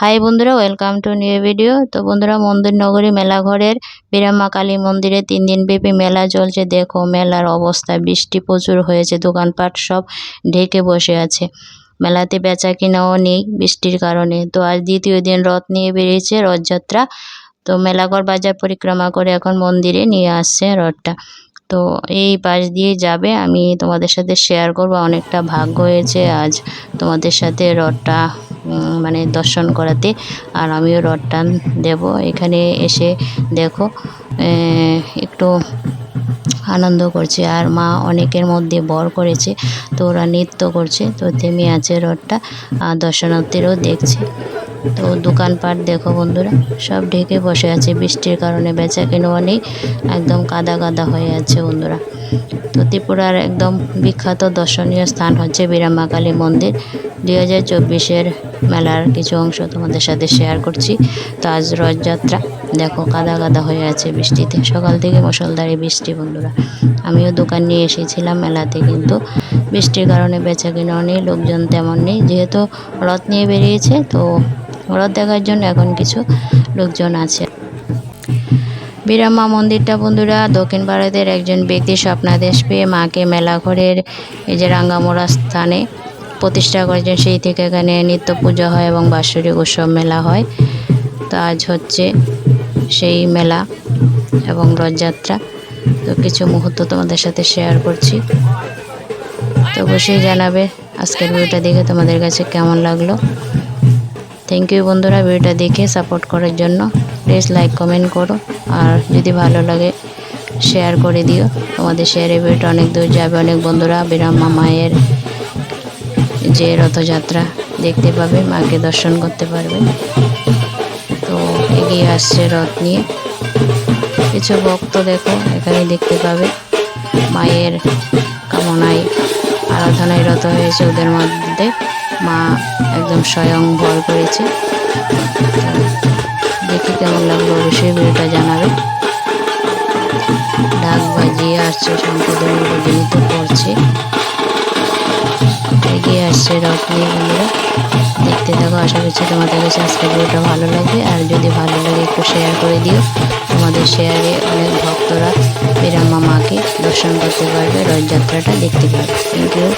High বন্ধুরা welcome to new video তো বন্ধুরা, মন্দির নগরী মেলাঘরের বীরাম্মা কালী মন্দিরে তিন দিন ব্যাপী মেলা চলছে। দেখো, মেলার অবস্থা, বৃষ্টি প্রচুর হয়েছে, দোকানপাট সব ঢেকে বসে আছে। মেলাতে বেচা কিনাও নেই বৃষ্টির কারণে। তো আজ দ্বিতীয় দিন রথ নিয়ে বেরিয়েছে রথযাত্রা। তো মেলাঘর বাজার পরিক্রমা করে এখন মন্দিরে নিয়ে আসছে রথটা। তো এই পাশ দিয়ে যাবে, আমি তোমাদের সাথে শেয়ার করব। অনেকটা ভাগ্য হয়েছে আজ তোমাদের সাথে রথটা মানে দর্শন করাতে। আর আমিও রথটা দেব। এখানে এসে দেখো একটু আনন্দ করছে। আর মা অনেকের মধ্যে বর করেছে, তো ওরা নৃত্য করছে। তো থেমে আছে রথটা, আর দর্শনার্থীরাও দেখছে। তো দোকানপাট দেখো বন্ধুরা, সব ঢেকে বসে আছে। বৃষ্টির কারণে বেচা কেনাও নেই, একদম কাদা কাদা হয়ে আছে বন্ধুরা। তো ত্রিপুরার একদম বিখ্যাত দর্শনীয় স্থান হচ্ছে বীরাম্মা কালী মন্দির। দুই হাজার চব্বিশের মেলার কিছু অংশ তোমাদের সাথে শেয়ার করছি। তো আজ রথযাত্রা, দেখো কাদা কাদা হয়ে আছে বৃষ্টিতে। সকাল থেকে মুসলধারে বৃষ্টি, বন্ধুরা। আমিও দোকান নিয়ে এসেছিলাম মেলাতে, কিন্তু বৃষ্টির কারণে বেচা কেনাও নেই, লোকজন তেমন নেই। যেহেতু রথ নিয়ে বেরিয়েছে, তো রথ দেখার জন্য এখন কিছু লোকজন আছে। বীরাম্মা মন্দিরটা, বন্ধুরা, দক্ষিণ ভারতের একজন ব্যক্তি স্বপ্নাদেশ পেয়ে মাকে মেলা ঘরের এই যে রাঙ্গামোড়া স্থানে প্রতিষ্ঠা করেছেন, সেই থেকে এখানে নিত্য পুজো হয় এবং বাৎসরিক উৎসব মেলা হয়। তো আজ হচ্ছে সেই মেলা এবং রথযাত্রা। তো কিছু মুহূর্ত তোমাদের সাথে শেয়ার করছি। তো অবশ্যই জানাবে আজকের ভিডিওটা দেখে তোমাদের কাছে কেমন লাগল। থ্যাংক ইউ বন্ধুরা ভিডিওটা দেখে সাপোর্ট করার জন্য। প্লিজ লাইক কমেন্ট করো। আর যদি ভালো লাগে শেয়ার করে দিও। তোমাদের শেয়ারে ভিডিওটা অনেক দূর যাবে। অনেক বন্ধুরা বিরাম্মা মায়ের যে রথযাত্রা দেখতে পাবে, মাকে দর্শন করতে পারবে। তো এগিয়ে আসছে রথ নিয়ে। কিছু ভক্ত দেখো, এখানে দেখতে পাবে মায়ের কামনায় আরাধনায় রত হয়েছে ওদের মধ্যে। মা একদম স্বয়ং ভর করেছে। দেখি কেমন লাগল, অবশ্যই ভিডিওটা জানাবে। ডাক বাজিয়ে আসছে শঙ্করদেব ভজনিত করছে। এগিয়ে আসছে রথ নিয়ে বন্ধুরা দেখতে থাকো, আশা করছি তোমাদের কাছে আজকের ভিডিওটা ভালো লাগবে। আর যদি ভালো লাগে, একটু শেয়ার করে দিও। তোমাদের শেয়ারে অনেক ভক্তরা বিরাম্মা মাকে দর্শন করতে পারবে, রথযাত্রাটা দেখতে পারবে। থ্যাংক ইউ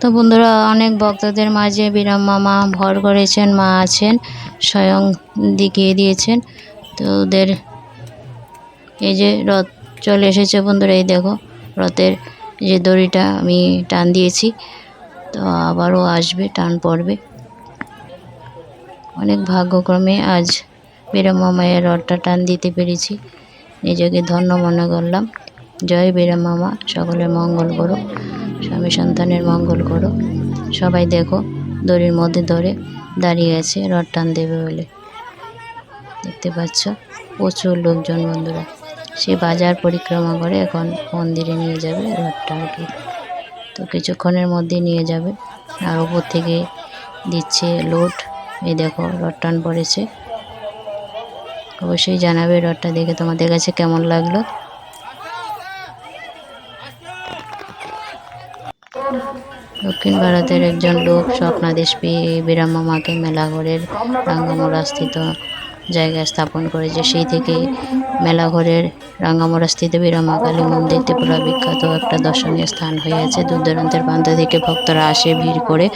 তো বন্ধুরা, অনেক ভক্তদের মাঝে বিরাম মা ভর করেছেন, মা আছেন, স্বয়ং দেখিয়ে দিয়েছেন। তো ওদের এই যে রথ চলে এসেছে বন্ধুরা, এই দেখো রথের যে দড়িটা আমি টান দিয়েছি। তো আবারও আসবে, টান পড়বে। অনেক ভাগ্যক্রমে আজ বীরাম্মা মায়ের রথটা টান দিতে পেরেছি। নিজেকে ধন্য মনে করলাম। জয় বীরাম্মা মা সকলের মঙ্গল করো, স্বামী সন্তানের মঙ্গল করো। সবাই দেখো, দড়ির মধ্যে ধরে দাঁড়িয়ে আছে, রড টান দেবে বলে। দেখতে পাচ্ছ, প্রচুর লোকজন বন্ধুরা। সে বাজার পরিক্রমা করে এখন মন্দিরে নিয়ে যাবে রথটা আর কি তো কিছুক্ষণের মধ্যে নিয়ে যাবে। আর ওপর থেকে দিচ্ছে লোড এই দেখো রথ টান পড়েছে। অবশ্যই জানাবে রডটা দেখে তোমাদের কাছে কেমন লাগল। দক্ষিণ ভারতের একজন লোক স্বপ্নাদেশ পেয়ে বিরাম্মা মাকে মেলাঘরের রাঙ্গামোড়া স্থিত জায়গায় স্থাপন করেছে। সেই থেকে মেলাঘরের রাঙ্গামোড়া স্থিত বীরমা কালী মন্দির ত্রিপুরা বিখ্যাত একটা দর্শনীয় স্থান হয়ে আছে। দূর দূরান্তের প্রান্ত থেকে ভক্তরা আসে ভিড় করে,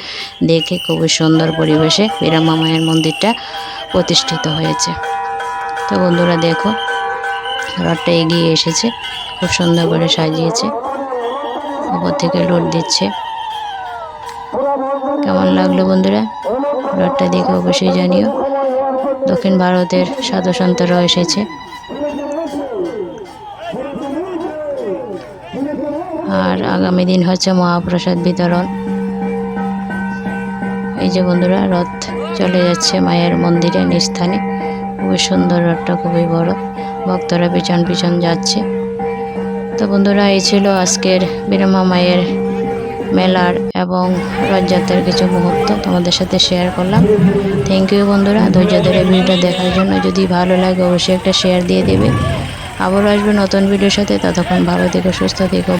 দেখে খুবই সুন্দর পরিবেশে বীরমা মায়ের মন্দিরটা প্রতিষ্ঠিত হয়েছে। তো বন্ধুরা দেখো, রথটা এগিয়ে এসেছে, খুব সুন্দর করে সাজিয়েছে, উপর থেকে রোড দিচ্ছে। কেমন লাগল বন্ধুরা? রথটা দেখে অবশ্যই জানিও। দক্ষিণ ভারতের সাধু সন্তরাও এসেছে। আর আগামী দিন হচ্ছে মহাপ্রসাদ বিতরণ। এই যে বন্ধুরা, রথ চলে যাচ্ছে মায়ের মন্দিরের স্থানে খুবই সুন্দর রথটা, খুবই বড়। ভক্তরা পিছন পিছন যাচ্ছে। তো বন্ধুরা, এই ছিল আজকের বিরমা মায়ের মেলার এবং রথযাত্রার কিছু মুহূর্ত তোমাদের সাথে শেয়ার করলাম। থ্যাংক ইউ বন্ধুরা, ধৈর্য ধরে ভিডিওটা দেখার জন্য যদি ভালো লাগে অবশ্যই একটা শেয়ার দিয়ে দেবে। আবারও আসবে নতুন ভিডিওর সাথে, ততক্ষণ ভালো থেকো, সুস্থ থেকো।